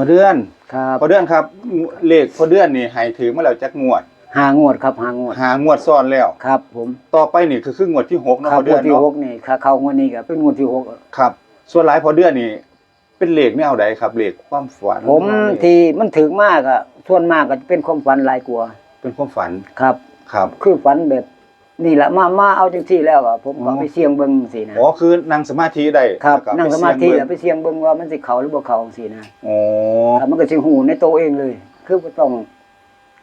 พอเดือนครับพอเดือนครับเลขพอเดือนนี่ให้ถือมาแล้วจักงวดหางวดครับหางวดหางวดซ้อนแล้วครับ ผมต่อไปนี่คือคืองวดที่หกเนาะครัพบอเดืงอวดนที่เนาะหกนี่ค่าเข้างวดนี้ก็เป็นงวดที่หกครับ ส่วนหลายพอเดือนนี่เป็นเลขแนวใดครับเลขความฝัน ผมที่มันถึงมากอะส่วนมากก็จะเป็นความฝันหลายกว่าเป็นความฝันครับครับ คือฝันแบบ นี่แหละมามาเอาจังซี่แล้วอะผมก็อ๋อไปเสี่ยงเบิ่งสินะอ๋อคือนั่งสมาธิได้ครับแล้วก็นั่งไปสมาธิเสี่ยแล้วงไปเสี่ยงเบิ่งว่ามันสิเข้าหรือบ่เข้าจังซี่นะอ๋อครับมันก็สิหูในตัวเองเลย คือบ่ต้อง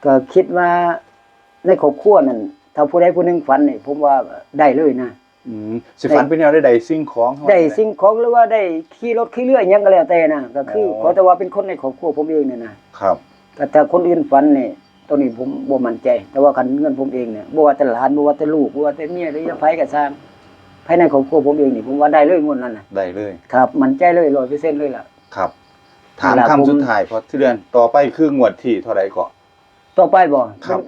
ก็คิดว่าในครอบครัวนั่นถ้าผู้ใดผู้หนึงฝันนี่ผมว่าได้เลยนะอืมสิฝันเป็นแนวใดๆสิ่งของเฮาได้สิ่งของหรือว่าได้ขี่รถขี่เรืออิหยังก็แล้วแต่นะก็คืออ๋อขอแต่ว่าเป็นคนในครอบครัวผมเองเนี่ยนะครับแต่ถ้าคนอื่นฝันนี่ ตัวนี้ผมบ่มั่นใจ แต่ว่าคันเงินผมเองเนี่ยบ่ว่าแต่หลานบ่ว่าแต่ลูกบ่ว่าแต่เมียหรือไผก็ตามภายในครอบครัวผมเองนี่ผมว่าได้เลยงวดนั้นน่ะได้เลย ครับมั่นใจเลย100%เลยล่ะ ครับ ถามเวลาคำผมสุดท้ายพอเดือนต่อไปคืองวดที่เท่าไหร่ก็ ต่อไปบ่ครับ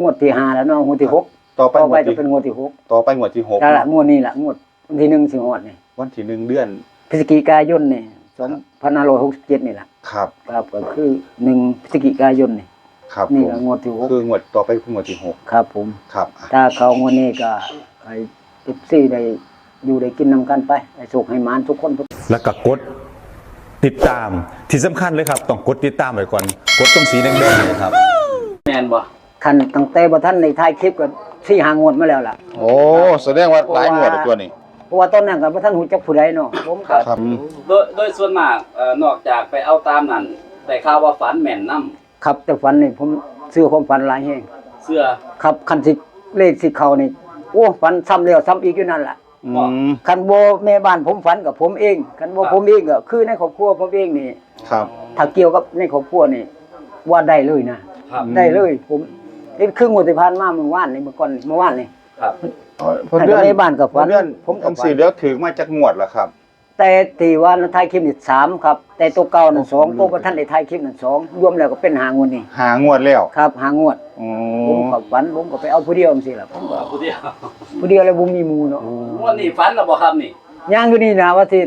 งวดที่ห้าแล้วเนาะงวดที่หกต่อไปต่องไปวดจะที่เป็นงวดที่หกต่อไปงวดที่หกนั่นล่ะงวดนี้ล่ะงวดวันที่หนึ่งสิงหาคมนี่วันที่หนึ่งเดือน พฤศจิกายนนี่2567นี่ล่ะ ครับ ครับก็คือหนึ่งพฤศจิกายนนี่ ครับนี่ผมก็งวดที่หกคืองวดต่อไปคืองวดที่หกครับผม ครับอะถ้าเขางวดนี้ก็ให้เอฟซีได้อยู่ได้กินนำกันไปให้สุขให้หมานทุกคนทุก แล้วก็กดติดตามที่สำคัญเลยครับ ต้องกดติดตามไว้ก่อน กดตรงสีแดงๆเลยครับ แมนบ่คันตั้งแต่บ่ทันในท้ายคลิปก็สี่หางวดมาแล้วล่ะ โอ้แสดงว่าหลายงวดแล้วตัวนี้ เพราะว่าตอนนั้นก็บ่ทันฮู้จักผู้ใดเนาะผมก็ครับ โดยโดยส่วนมากเอ่อนอกจากไปเอาตามนั่นแต่ข่าวว่าฝันแม่นนํ ครับแต่ฝันนี่ผมเชื่อความฝันหลายแฮงเสื้อ ครับคันสิเลขสิเข้านี่โอ้ฝันซ้ำแล้วซ้ำอีกอยู่นั่นล่ะอืมคันบ่แม่บ้านผมฝันกับผมเองคันบ่ผมเองก็คือในครอบครัวผมเองนี่ ครับ ถ้าเกี่ยวกับในครอบครัวนี่ว่าได้เลยนะครับได้เลย ผมนี่ครึ่งวันที่ผ่านมาเมื่อวานนี่เมื่อก่อนเมื่อวานนี่ ครับพอเดือนให้กับแม่บ้านกับฝันพอเดือนผมกับคำฝันสี่เลือกถึงมาจากงวดแล้วครับ แต่ตีว่าในท้ายคลิปนี่สามครับ แต่ตัวเก่านั่นสองตัวประท่านในท้ายคลิปนั่นสองรวมแล้วก็เป็นหางวดนี่หางวดแล้วครับ หางวดอ๋อผมกับฝันผมก็ไปเอาผู้เดียวจังซี่ล่ะผมก็ผู้เดียวผู้เดียวแล้วบ่มีหมู่เนาะงวดนี้ฝันแล้วบ่ครับนี่ย่างอยู่นี่นะว่าสิ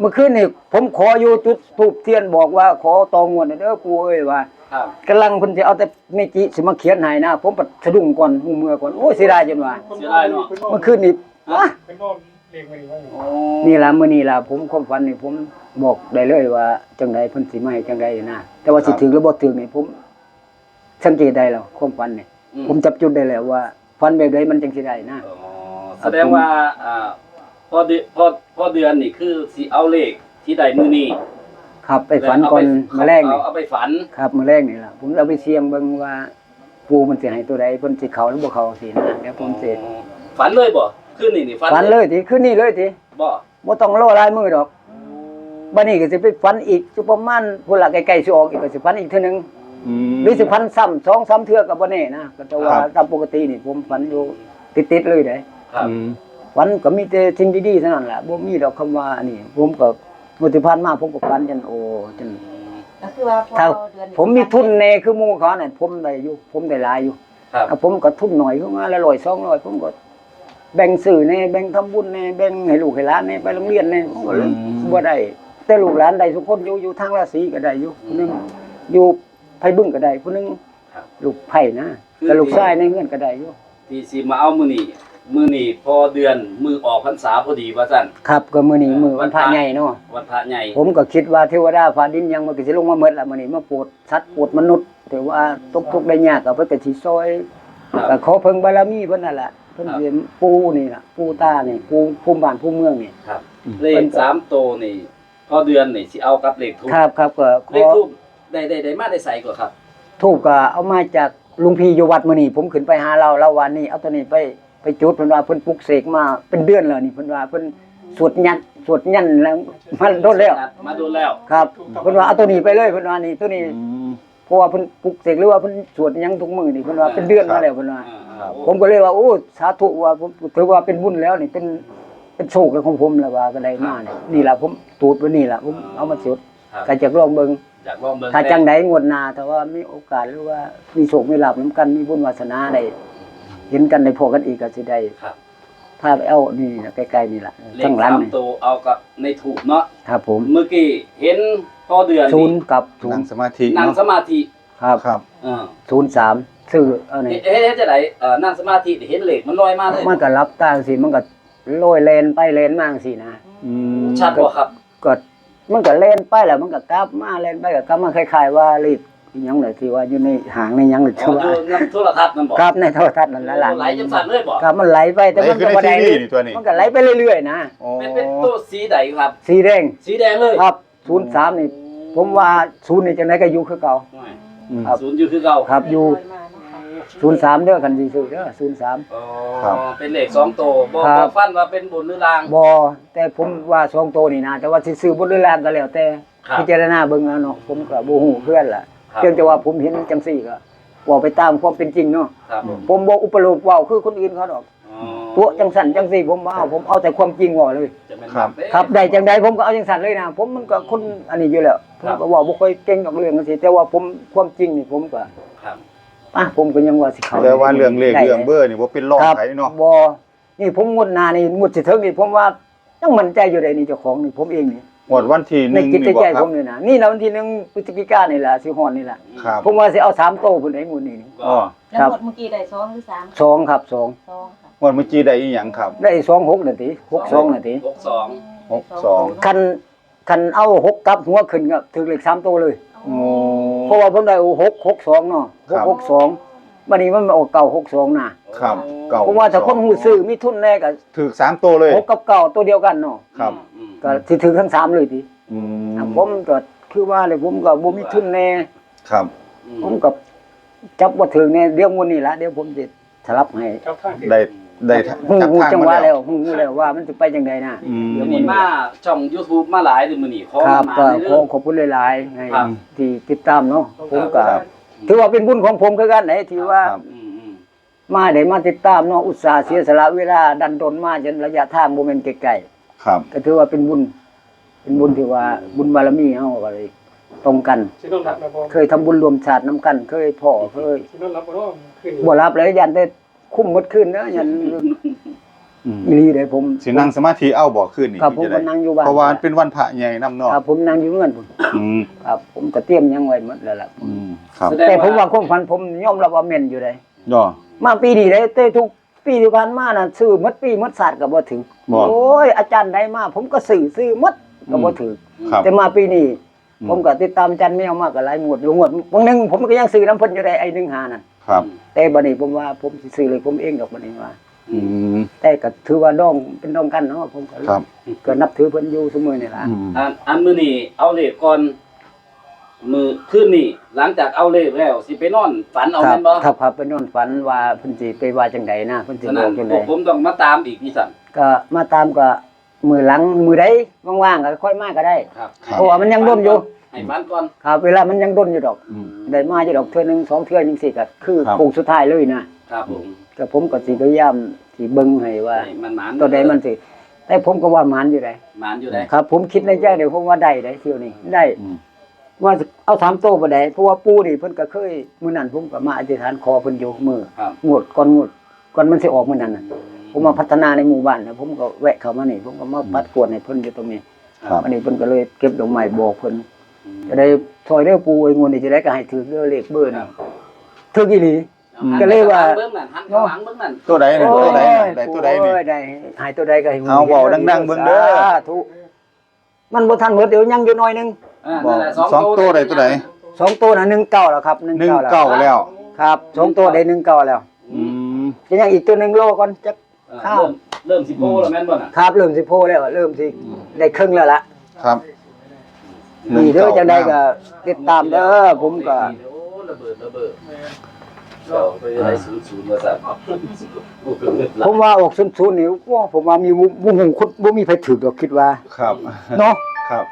เมื่อคืนนี่ผมขออยู่จุดทูบเทียนบอกว่าขอตองวดหน่อยเด้อปู่เอ้ยว่าครับกำลังเพิ่นสิเอาแต่เมจิสิมาเขียนให้นะ ผมปัดสะดุ้งก่อนหูเมื่อก่อนโอ้ยเสียดายจนว่าเสียดายเนาะเมื่อคืนนี่วะโอ้ นี่ล่ะมื้อนี้ล่ะผมความฝันนี่ผมบอกได้เลยว่าจังไดเพิ่นสิมาให้จังไดนะแต่ว่าสิถึงหรือบ่ถึงนี่ผม สังเกตได้แล้วความฝันนี่อืผมจับจุดได้แล้วว่าฝันแบบใดมันจังสิได้นะ อ๋อแสดงว่าอ่าพอเดือนพอพอเดือนนี่คือสิเอาเลขที่ใดมื้อนี้ครับไปฝันก่อนเามาแรกนี่ เอาเอาไปฝัน ครับมาแรกนี่ล่ะผมเอาไปเสี่ยงเบิ่งว่าปูมันสิให้ตัวใดเพิ่นสิเข้าหรือบ่เข้าสินะแล้วผมสิฝันเลยบ่ คืนนี้นี่ฝันฝันเลยทีคืนนี้เลยทีบ่บ่ต้องรอหลายมื้อดอกบัดนี้ก็สิไปฝันอีกสิประมาณพุ่นละใกล้ๆสิออกอีกก็สิฝันอีกเทื่อนึงอืมหรือสิฝันซ้ำสองสามเทื่อก็บ่แน่นะก็แต่ว่าครับตามปกตินี่ผมฝันอยู่ติดๆเลยเด้ครับอืมฝันก็มีแต่สิ่งดีๆเท่านั้นแหละบ่มีดอกคำว่าอันนี้ผมก็มุติผ่านมาผมก็ฝันจนโอ้จนก็คือว่าพอถ้าเดือนผมมีทุนแน่คือหมู่เขาเนี่ยผมได้อยู่ผมได้หลายอยู่ครับเอาผมก็ทุนหน่อยเข้ามาละร้อยสองร้อยผมก็ แบ่งซื้อแน่แบ่งทำบุญแน่แบ่งให้ลูกให้หลานแน่ไปโรงเรียนแน่ผมก็เลยบ่ได้แต่ลูกหลานได้ทุกคนอยู่อยู่ทางราศีก็ได้อยู่ผู้หนึงอยู่ไผบึ้งก็ได้ผู้หนึงครับ ลูกไผ่นะแต่ลูกชายในเฮือนก็ได้อยู่ที่สิมาเอามื้อนี้มื้อนี้พอเดือนมือออกพรรษาพอดีว่าซั่นครับก็มื้อนี้มื้อวันพระใหญ่เนาะ วันพระใหญ่ผมก็คิดว่าเทวดาฟ้าดินยังมันก็สิลงมาหมดละมื้อนี้มาโปรดสัตว์โปรดมนุษย์แต่ว่าตกทุกข์ได้ยากก็เพิ่นก็สิซอยครับ ก็ขอเพิ่งบารมีเพิ่นนั่นแหละ เพิ่นครับเรียนปูนี่ล่ะ ปูตานี่ปูภูมิบ้านภูมิเมืองนี่ ครับ เลขสามโตวนี่พอเดือนนี่สิเอากับเลขทูบครับครับก็ขเลอขทูบได้ได้ได้มาได้ใส่กว่าครับ ทูบก็เอามาจากลุงพี่อยู่วัดมื้อนี้ผมขึ้นไปหาเราเราวันนี้เอาตัวนี้ไปไปจุดเพิ่นว่าเพิ่นปลุกเสกมาเป็นเดือนแล้วนี่เพิ่นว่าเพิ่นสวดยันสวดยันแล้วมันโดนแล้ว มาดูแล้ว ครับเพิ่นว่าเอาตัวนี้ไปเลยเพิ่นว่านี่ตัวนี้อืม เพราะว่าเพิ่นปลุกเสกหรือว่าเพิ่นสวดหยังทุกมื้อนี่เพิ่นว่าเป็นเดือนมาแล้วเพิ่นว่าอ่าผมก็เลยว่าโอ้สาธุว่าผมถือว่าเป็นบุญแล้วนี่เป็นเป็นโชคแล้วของผมแล้วว่าก็ได้มาเนี่ยนี่ล่ะผมตูดไว้นี่ล่ะผมเอามาสวดครับ ก็จะลองเบิ่ง อยากลองเบิ่งถ้าจังไดงวดหน้าถ้าว่ามีโอกาสหรือว่ามีโชคมีลาภนํกันมีบุญวาสนาได้เห็นกันได้พอกันอีกก็สิได้ครับพาไปเอานี่ล่ะใกล้ๆนี่ล่ะเลข้าขงหลัสางมนี่ตัวเอากับในถูกเนาะครับผม เมื่อกี้เห็น ต่อเดือนศูนย์กับศูนนั่งย์สมาธินั่งเนาะสมาธิครับครับเออศูนย์สามซื้อเอาไหนเอ๊ะเอ๊ะจะไหนเอ่อนั่งสมาธิเห็นเหล็กมันลอยมาเลยมันก็รับตาสิมันก็โรยเลนไปเลนมาสินะอืมชัดบ่ครับ ก็มันก็เล่นไปแล้วมันก็กลับมาเล่นไปก็กลับมาคล้ายๆว่ารีดอิหยังเลยที่ว่าอยู่ในหางในหยังเลยอ๋ที่อว่าอยู่น้ำโทรทัศน์นั่นบ่กลับในโทรทัศน์นั่นละหลังไหลจังสั่นเลยบ่ครับมันไหลไปแต่ไหนมันคือก็ในบ่ซีได้รีส์นี่ตัวนี้ มันก็ไหลไปเรื่อยๆนะโอ้เป็นเป็นตัวสีใดครับ สีแดง สีแดงเลยครับ ศูนย์สามนี่ ผมว่าศูนย์นี่จังไดก็อยู่คือเก่าอืมครับ ศูนย์อยู่คือเก่าครับอยู่ศูนย์สามเด้อกันสิซื้อเด้อศูนย์สาม อ๋อครับ เป็นเหล็กสองตัวบ่ครับบ่ฟันว่าเป็นบนหรือล่างบ่แต่ผมว่าสองโตวนี่นะแต่ว่าสิซื้อบนหรือล่างก็แล้วแต่ครับ พิจารณาเบิ่งเอาเนาะผมก็บ่ฮู้เพื่อนล่ะครับเพียงแต่ว่าผมเห็นจังซี่ก็เว่าไปตามความเป็นจริงเนาะครับผมผมบ่อุปโลกเว้าคือคนอื่นเขาดอก อ๋อตัวจังสันจังซี่ผมบ่เอาผมเอาแต่ความจริงเว้าเลยจะเป็นครับเอ๊ะครับได้จังใดผมก็เอาจังสันเลยนะผมมันก็คนอันนี้อยู่แล้วผมก็เว้าบ่ค่อยเก่งกับเรื่องจังซี่แต่ว่าผมความจริงนี่ผมก็ครับ อะผมก็ยังว่าสิเข้าแต่ว่าเรื่องเลขได้ เรื่องเบอร์นี่บ่เป็นรองครับไผเนาะบ่นี่ผมงวดหน้านี่งวดสิถึงนี่ผมว่ายังมั่นใจอยู่ได้นี่เจ้าของนี่ผมเองนี่หมดวันที่หในนึ่งจิตนี่บ่ใจครัผบ มนี่นะนี่นะวันที่หนึ่งพฤศจิกายนนี่ล่ะสิฮอดนี่ล่ะครับผมว่าสิเอาสามโตพุ่นได้งวดนี้นี่อ๋อแล้วครับหมดเมื่อกี้ได้สองหรือสามสองครับสอง สองค่ะ หมดเมื่อกี้ได้อีหยังครับได้สองหกนาทีหกสองนาทีหกสองหกสองคันคันเอาหกกลับหัวขึ้นก็ถึงเลขสามตัวเลยโอ้ เพราะว่าผมได้เอาหกหกสองเนาะครัหกบ หกสองวันนี้มันมาออกเก่าหกสองนะครับเก่าเพราะว่าถ้าคนหูซื้อมีทุนแน่ก็ถูกสามตัวเลยหกกับเก่าตัวเดียวกันเนาะครับอืมก็สิถึงทั้งสามเลยทีอืมผมก็คือว่าเลยผมก็บ่มีทุนแน่ ครับอืผมก็จับบ่ถึงแน่เดี๋ยวมื้อนี้ละเดี๋ยวผมสิสลับให้ ได้ ได้ทฮู้จับฮู้ทางจังหะมาวแล้แล้ววฮู้ฮู้แล้วว่ามันสิไปจังไดนะอืม เดี๋ยวมีมาช่อง YouTube มาหลายเดือนมื้อนี้ขอครับมาก็ในขเรื่ออง ขอบคุณหลายๆให้ครับ ที่ติดตามเนาะผมก็ครับ ถือว่าเป็นบุญของผมคือกันไหนที่ว่าครับ อืมอืมมาได้มาติดตามเนาะอุตส่าห์เสียสละเวลาดันดนมาจนระยะทางบ่แม่นไกลครับ ๆก็ถือว่าเป็นบุญ เป็นบุญที่ว่าบุญบารมีเฮาก็เลยตรงกัน สิโดนรับนะบ่เคยทำบุญรวมชาตินํกัน เคยพ่อเคยสิโดนรับบ่เนาะขึ้นบ่รับเลยยันได้ คุ้มหมดคืนเนาะยันอืมอีหลีเด้ผมสินั่งสมาธิเอาบ่ขึ้นนี่ครับผมจะได้ก็นั่งอยู่บ้านเพราะว่ามันเป็นวันพระใหญ่นำเนาะครับผมนั่งอยู่เงินพุ่นอืมครับผมก็เตรียมหยังไว้หมดแล้วล่ะอืมครับแสดงแต่ผมว่าความฝันผมยอมรับว่าแม่นอยู่ได้ย่อ มาปีนี้ได้แต่ทุกปีที่ผ่านมาน่ะซื้อหมดปีหมดศาสตร์ก็บ่ถึงบ่โอ้ยอาจารย์ใดมาผมก็ซื้อซื้อหมดก็บ่ถึงครับแต่มาปีนี้ อืมผมก็ติดตามอาจารย์แมวมาก็หลายงวดอยู่งวดบางหนึงผมก็ยังซื้อน้ำเพิ่นอยู่ได้ไอ้1 5นั่น ครับ แต่บัดนี้ผมว่าผมสิซื้อเลยผมเองดอกบัดนี้ว่า อืม แต่ก็ถือว่าน้องเป็นน้องกันเนาะผมก็ครับ ก็นับถือเพิ่นอยู่เสมอนี่ล่ะอืมอันอันมื้อนี้เอาเลขก่อน มือคืนนี้หลังจากเอาเลขแล้ว สิไปนอนฝันเอาครัแม่นบ่ครับครับเป็นนอนฝันว่าเพิ่นสิไปว่าจังไดนะเพิ่นสิฉะบนั้อนกจังพไดวกผมต้องมาตามอีกพี่สั่นก็มาตามก็มือหลังมือใดว่างๆก็ค่อยมาก็ได้ ครับ เพราะว่ามันยังด้นอยู่ ให้ฝันก่อน ครับเวลามันยังด้นอยู่ดอกอืม ได้มาอยู่ดอกเทื่อหนึงสองเทื่อจังซี่ก็คือครับ โค้งสุดท้ายเลยนะครับผมก็ผมก็สิพยายามสิเบิ่งให้ว่า ให้มันหมานตัวใดมันสิแต่ผมก็ว่าหมานอยู่ได้หมานอยู่ได้ครับ ผมคิดในใจเดี๋ยวผมว่าได้ได้เที่ยวนี้ได้ อืม ว่าเอาสามโตบ่ได้เพราะว่าปู่นี่เพิ่นก็เคยมื้อนั้นผมก็มาอธิษฐานขอเพิ่นอยู่มือครับงวดก่อนงวดก่อนมันสิออกมื้อนั้นน่ะผมมาพัฒนาในหมู่บ้านนะผมก็แวะเข้ามานี่ผมก็มาปัดกวดให้เพิ่นอยู่ตรงนี้ครับ อันนี้เพิ่นก็เลยเก็บดอกไม้บอกเพิ่น จะได้ซอยเด้อปู่ไอ้งวดนี้จะได้ก็ให้ถือเด้อเลขเบอร์ครันี่บถืออีหลีอืมก็เลยว่า เบื้องนั้นหันข้างหลังเบื้องนั้นตัวใดนี่ตัวใดนี่โอ้ยได้ตัวใดนี่ โอ้ยได้ให้ตัวใดก็ให้เอาเว้าดังๆเบิ่งเด้อ สาธุมันบ่ทันหมดเดี๋ยวยังอยู่หน่อยหนึงอ่าบ่นั่นแหละสองตัวใดตัวใดสองตัวน่ะ1เก้าแล้วครับหนึ่ง1 9เก้าแล้ว ครับสองตัวได้1เก้าแล้วอืม จะยังอีกตัวหนึงโลก่อนจัก เออข้าวเริ่มเริ่มสิโพแล้วแม่นบ่น่ะครับเริ่มสิโพแล้วเริ่มสิได้ครึ่งแล้วล่ะครับ นี่เด้อจังได๋ก็ติดตามเด้อผมก็ โอ้ระเบิดระเบิดเราไปได้ศูนย์ศูนย์มาสั่นกูเกือบเงินหลัผมว่าออก00นี่ว้าผมว่ามีบ่บ่ฮู้คนบ่มีไผถูกดอกคิดว่าครับเนาะครับ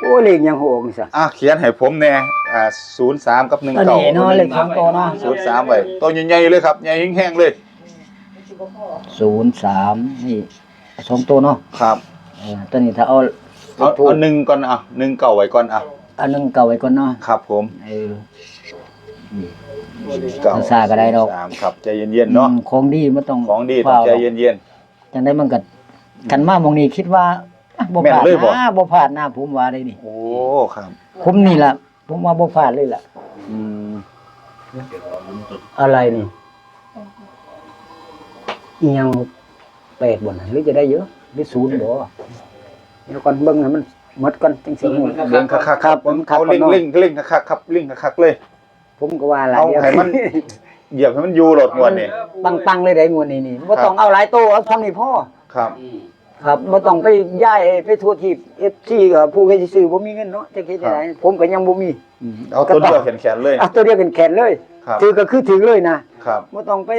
โอ้เลขยังโหออกนี่ซะอะเขียนให้ผมแน่อ่า03กับอันนี้เนาะเลขสองตัวเนาะ19 03ไว้ตัวใหญ่ๆเลยครับใหญ่แห้งๆเลย03นี่สองตัวเนาะครับ เออตัวนี้ถ้าเอา เอาเอาหนึ่งก่อนอะหนึ่งเก่าไว้ก่อนอะอันหนึงเก่าไว้ก่อนเนาะครับผมเออ เก่าภาษาก็ได้ดอก สามครับใจเย็นๆเนาะอืมของดีมันต้องของดีต้องฝ้าวใจดอกเย็น จังได้มันก็กันมาหมองนี้คิดว่าอะบ่แม่พนลาดเลยบ่ นะบ่พลาดนะผมว่าได้นี่ ๆโอ้ครับผมนี่ล่ะ ผมว่าบ่พลาดเลยล่ะ อืมอะไรนี่อีหยังแปดบ่น่ะหรือจะได้เยอะหรือศูนย์บ่เดี๋ยวก่อนเบิ่งให้มันหมดก่อนจังสิฮู้เรื่องคักๆครับผมเอาเล่งครับเล่งเล่งคักๆครับเล่งคักๆเลย ผมก็ว่าล่ะเอาเดี๋ยวให้มัน เหยียบให้มันอยู่โหลดงวดนี่ปังๆเลยได้งวดนี้นี่บ่ต้องเอาหลายโตเอาเท่านี้พอ ครับ อืมครับบ่ต้องไปย้ายไปทั่วทีบ FC ก็ผู้เคยสิซื้อบ่มีเงินเนาะจะคิดจังไดผมก็ยังบ่มีอืมเอาตัวเดียวแขนๆเลย เอาตัวเดียวกันแขนเลย ครับ ถือก็คือถือเลยนะครับ บ่ต้องไป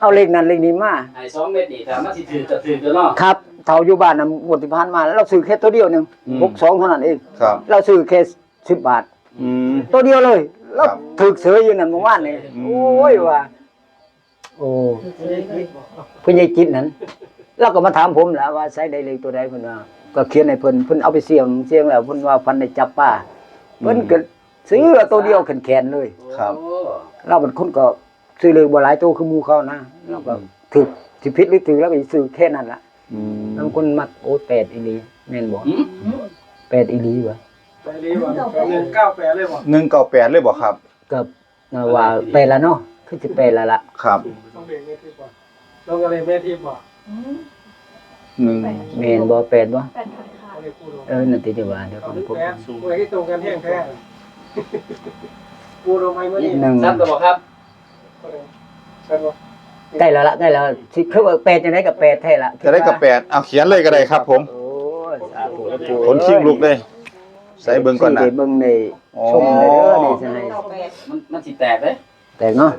เอาเลขนั้นเลขนี้มาไอ้สองเม็ดนี่ถ้ามันสิถือก็ถือกันเนาะครับเท่าอยู่บ้านน่ะงวดที่ผ่านมาเราซื้อแค่ตัวเดียวหนึงอืม62เท่านั้นเองครับ เราซื้อแค่10บาท อืม ตัวเดียวเลยแล้วครับถูกเสืออยู่นั่นเมื่อวานนี่อืม โอ้ยว่า โอ้เพิ่นยายจิตนั้นแล้วก็มาถามผมแหล้วว่าใช้ได้เลขตัวใดเพิ่นว่าก็เขียนให้เพิ่นเพิ่นเอาไปเสี่ยงเสี่ยงแล้วเพิ่นว่าฟันได้จับป้าเพิ่นก็ซื้อตัวเดียวแขนๆเลย ครับโอ้เราเป็นคนก็ ซื้อเลยบ่หลายตัวคือหมู่เขานะเราก็ถูกสิผิดหรือถูกแล้วก็สิซื้อแค่นั้นล่ะอืมบางคนมักโอ้แปดอีหลีแม่นบ่หืมแปดอีหลีวะไปรีบอะหนึ่งเก้าแปดเลยบ่หนึ่งเก้าแปดเลยบอกครับก็ว่าแปดละเนาะคือสิแปดละล่ะครับต้องเบรกเมทีบ่ลงอะไรเมทีบ่หนึ่งแม่นบ่แปดบ่เขาเรียกพูดเออนั่นติจะว่าเดี๋ยวเอาผมลูกผมแปดมวยที่ตรงกันแห้งแท้พูดลงไปเมื่อนี้หนึ่งซ้ำตัวบ่ครับ ใช่บ่ใกล้แล้วละใกล้แล้วสิคือว่าแปดจังได๋ก็แปดแท้ละจะได้กับแปดเอาเขียนเลยก็ได้ครับ ผมโอ้ยสาธุแล้วปู่ขนชิงลุกเลย ใส่เบิ่งก่อนนะ สิได้เบิ่งในอ๋อ ชมเลยเด้อนี่สิให้มันมันสิแตกเด้แต่เนาะ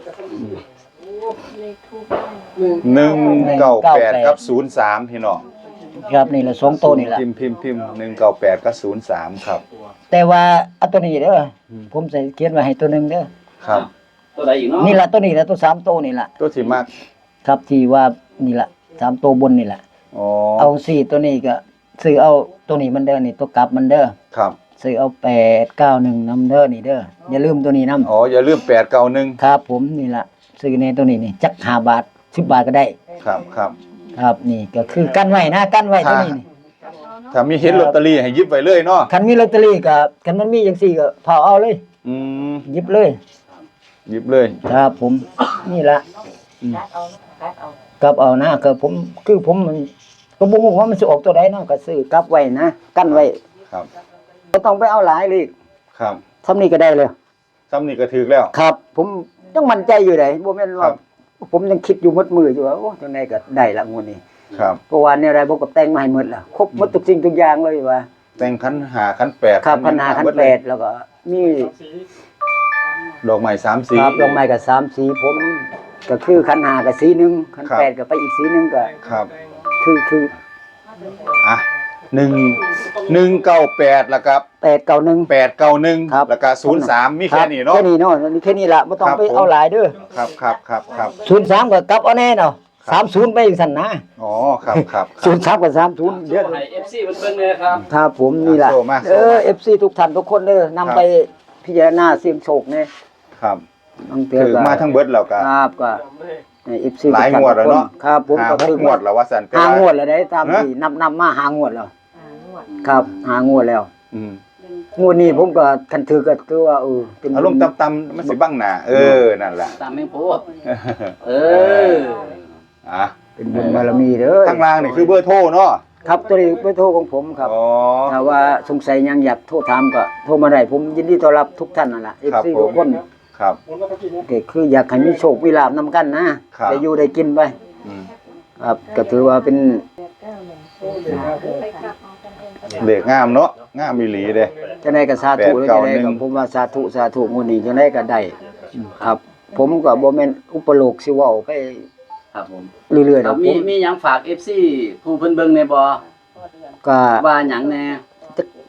หนึ่งหนึ่งเก้าแปดกับศูนย์สามพี่น้องครับนี่ละสองตัวนี่ละพิมพ์พิมพ์พิมพ์หนึ่งเก้าแปดกับศูนย์สามครับ แต่ว่าเอาตัวนี้เด้ออผมใส่เขียนไว้ให้ตัวหนึงเด้อครับ ตัวใดอีกเนาะนี่ละตัวนี้ละตัวสามตัวนี่ละตัวที่มากครับที่ว่านี่ละสามตัวบนนี่ละอ๋อเอาสี่ตัวนี้ก็ซื้อเอาตัวนี้มันเด้อนี่ตัวกลับมันเด้อครับซื้อเอาแปดเก้าหนึ่งนำเด้อนี่เด้ออย่าลืมตัวนี้นำอ๋ออย่าลืมแปดเก้าหนึ่งครับ ผมนี่ละซื้อในตัวนี้นี่จักห้าบาทสิบบาทก็ได้ ครับครับครับนี่ก็คือกั้นไว้นะกั้นไว้ตัวนี้นี่ถ้ามีเห็นลอตเตอรี่ให้หยิบไว้เลยเนาะคันมีลอตเตอรี่ก็คันมันมีจังซี่ก็เผาเอาเลย อืมหยิบเลย หยิบเลยครับผม นี่ละอืมกลับเอานะก็ผมคือผมมัน ก็บ่ฮู้ว่ามันสิออกตัวใดเนาะก็ซื้อกลับไว้นะกั้นไว้ครับบ่ต้องไปเอาหลายเลยครับทำนี่ก็ได้เลยซ้ำนี่ก็ถือแล้ว ครับ ผมยังมั่นใจอยู่ไดบ่แม่นครัว่าบผมยังคิดอยู่หมดมืออยู่ว่าโอ้จังไดก็ได้ละงวดนี้ครับเพราะว่าแนวใดบ่ก็แต่งมาให้หมดแล้วครบหมดทุกสิ่งทุกอย่างเลยว่าแต่งคันหาคันแปดครับพันหาคันเบิดแปเลยดแล้วก็มีสี ดอกไม้สามสี ครับลงไม้กับสามสีผมก็คือคันหากับสีหนึงคันครับ แปดก็ไปอีกสีหนึงก็ครับ คือคืออะหนึ่งหนึ่งเก้าแปดแล้วก็แปดเก้าหนึ่ง แปดเก้าหนึ่งครับ แล้วก็ศูนย์สามมีแค่นี้เนาะ แค่นี้เนาะนี่แค่นี้ละไม่ต้องครับไปผม เอาหลายเด้อครับครับครับครับศูนย์สามกับกลับเอาแน่เนาะครับสามศูนย์ไปอีกสันนะอ๋อครับครับคศูรับ นย์สามกับสามศูนย์โชเยอะว์ให้ FC เพิ่นเบิ่งเลยครับ ครับผมนี่แหละโชว์มาโชว์มา เออเอฟซีทุกท่านทุกคนเด้อครับนำไป พิจารณาเสี่ยงโชคเนี่ยครับบางเทื่อถือก็มาทั้งเบิดแล้วก็ครับก็จำเลยเอฟซีหลายงวดแล้วเนาะครับผมหาก็หถืกองวดแล้วว่าสันแต่หางวว่าดแล้วได้ตามฮะที่นับนับมาหางวดแล้วครับหางวดแล้วอืมงวดนี้ผมก็คันถือก็คือว่าเออเป็นอารมณ์ต่ำๆมันสิบังหน้าเออนั่นแหละตามแม่งโพดเอออะเป็นบุญบารมีเด้อข้างล่างนี่คือเบอร์โทรเนาะ ครับตัวนี้เบอร์โทรของผมครับอ๋อ ถ้าว่าสงสัยยังอยากโทรถามก็โทรมาได้ผมยินดีต้อนรับทุกท่านนั่นแหละเอฟครับซีผม ทุกคนครับหมุนมาตะกี้นี้ก็คืออยากให้มีโชคมีลาบนำกันนะครับ ได้อยู่ได้กินไปอืมครับก็ถือว่าเป็นเลขงามเนาะงามอีหลีเด้จังไดก็สาธุแปดแล้วเก้าจังไดหนึ่งก็ผมว่าสาธุสาธุงวดนี้จังไดก็ได้ครับ ผมก็บ่แม่นอุปโลกสิเว้าไป ครับผมเรื่อยๆคดรัอบกผมีมมีหยังฝาก FC ผู้เพิ่นเบิ่งในบ่ก็ว่าหยังแน่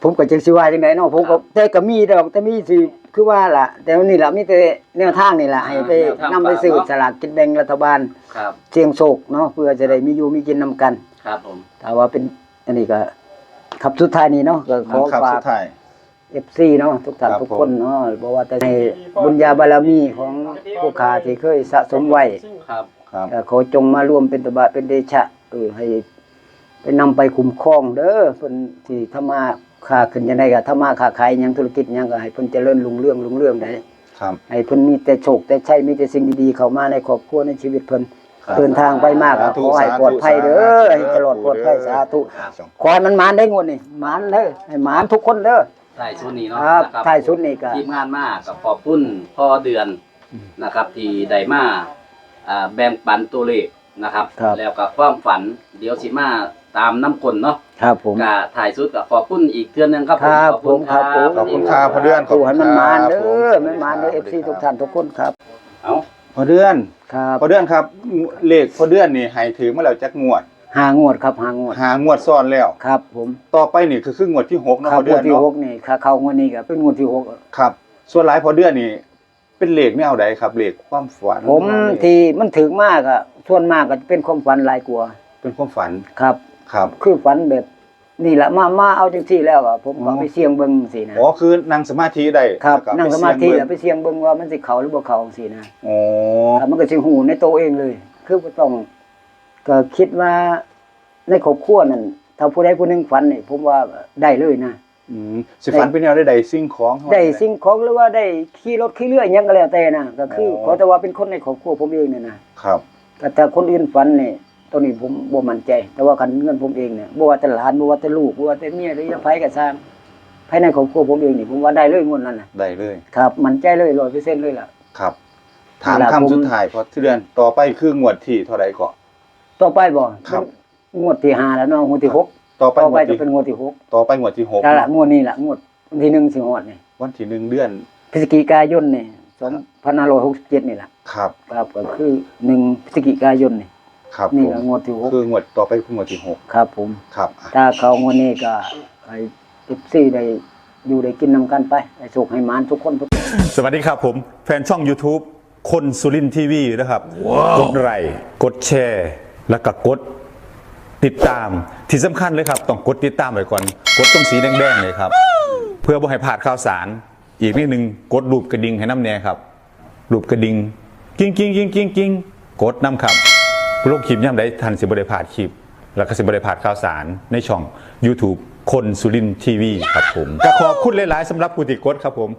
ผมก็จังสิว่าจังไดเนาะผมก็แต่ก็มีดอกแต่มีสิคือว่าล่ะ แต่ว่านี่ล่ะมีแต่แนวทางนี่ล่ะให้ไปนำไปซื้อสลากกินแบ่งรัฐบาลครับ เสียงโศกเนาะเพื่อจะได้มีอยู่มีกินนำกัน ครับผม ถ้าว่าเป็นอันนี้ก็ครับสุดท้ายนี้เนาะก็ขอครับฝาสุก ดท้าย FC เนาะทุกท่านครับทุกคนเนาะบอกว่าแต่ให้บุญญาบารมีของผู้ขาที่เคยสะสมไว้ ครับ ครับเอ่อขอจงมาร่วมเป็นตบะเป็นเดชะเออให้ไปนำไปคุ้มครองเด้อเพิ่นที่ทำมาค้าขึ้นจังได๋ก็ถ้ามาค้าขายหยังธุรกิจหยังก็ให้เพิ่นเจริญรุ่งเรืองรุ่งเรืองได้ครับให้เพิ่นมีแต่โชคแต่ชัยมีแต่สิ่งดีๆเข้ามาในครอบครัวในชีวิตเพิ่นครับเดินทางไปมากก็สาธุขอให้สาธุปลอดภัยเด้อสาธุให้ตลอดปลอดภัยสาธุครับขอให้มันหมานได้งวดนี่หมานเด้อให้หมานทุกคนเด้อท้ายสุดนี้เนาะครับนะท้ายสุดนี่ก็ทีมงานมากับขอบคุณพ่อเดือนนะครับที่ได้มา อ่าแบ่งปันตัวเลขนะครับ ครับ แล้วก็ความฝันเดี๋ยวสิมาตามน้ำคนเนาะครับผมก็ถ่ายสุดกับขอบคุณอีกเทื่อนึงครับครับขอบคุณผมครับผม ขอบคุณครับพ่อเดือน ขอให้มันหมานเด้ขอบคุณอครับมันหมานเด้อ FC ทุกท่านทุกคนครับ เอาพอเดือนครับพอเดือนครับเลขพอเดือนนี่ให้ถือมาแล้วจักงวดหางวดครับหางวดหางวดซ้อนแล้ว ครับ ผมต่อไปนี่คือคืองวดที่หกเนาะครัพบอเดืงวอดนที่เนาะหกนี่ค่าเข้างวดนี้ก็เป็นงวดที่หกครับ ส่วนหลายพอเดือนนี่ เป็นเลขแนวใดครับเลขความฝันผมที่มันถึงมากอะส่วนมากก็จะเป็นความฝันหลายกลัวาเป็นความฝันครับ ครับ คือฝันแบบนี่แหละมามาเอาจังซี่แล้วอะผมก็อ๋อไปเสี่ยงเบิ่งสินะอ๋อคือนั่งสมาธิได้ครับแล้วก็นั่งไปสมาธิเสี่ยงแล้วไปเสี่ยงเบิ่งว่ามันสิเข้าหรือบ่เข้าจังซี่นะอ๋อครับมันก็สิหูในตัวเองเลย คือบ่ต้อง ก็คิดว่าในครอบครัวนั่นถ้าผู้ใดผู้หนึงฝันนี่ผมว่าได้เลยนะ อืมสิฝันเป็นแนวได้ใดสิ่งของได้สิ่งของหรือว่าได้ขี่รถขี่เรือหยังก็แล้วแต่นะก็คืออ๋อขอแต่ว่าเป็นคนในครอบครัวผมเองเนี่ยนะครับ แต่ถ้าคนอื่นฝันนี่ตัวนี้ผมบ่มั่นใจ แต่ว่าคันเงินผมเองเนี่ยบ่ว่าแต่หลานบ่ว่าแต่ลูกบ่ว่าแต่เมียหรือไผก็ตามภายในครอบครัวผมเองนี่ผมว่าได้เลยงวดนั้นน่ะได้เลย ครับ มั่นใจเลย100%เลยล่ะ ครับ ถามเวลาคำผมสุดท้ายพอเดือนต่อไปคืองวดที่เท่าใดก็ ต่อไปบ่ครับ งวดที่ห้าแล้วเนาะงวดที่หก ต่อไปต่องไปวดจะที่เป็นงวดที่หกต่อไปงวดที่หกนั่นล่ะงวดนี้ล่ะงวดวันที่หนึ่งสิงหาคมนี่วันที่หนึ่งเดือน พฤศจิกายนนี่2567นี่ล่ะครับ ครับก็คือหนึ่งพฤศจิกายนนี่ครับนี่ผมล่ะงวดที่หกคืองวดต่อไปคืองวดที่หกครับผม ครับอะถ้าเขางวดนี้ก็ให้เอฟซีได้อยู่ได้กินนำกันไปให้สุขให้หมานทุกคนทุก สวัสดีครับผม แฟนช่อง YouTube คนสุรินทีวีนะครับ กดไลค์กดแชร์ แล้วก็กด ติดตามที่สำคัญเลยครับ ต้องกดติดตามไว้ก่อนกดตรงสีแดงๆเลยครับ เพื่อบ่ให้พลาดข่าวสาร อีกนิดนึงกดรูปกระดิ่งให้น้ำแน่ครับรูปกระดิ่งกิ้งกิ้งกิ้งกิ้งกิ้งกดน้ำครับโลกคลิปย่ำได้ทันสิบริพาดคลิป แล้วก็สิบริพาดข่าวสารในช่อง YouTube คนสุรินทีวีครับผมก็ขอบคุณหลายๆสำหรับผู้ติดกดครับผม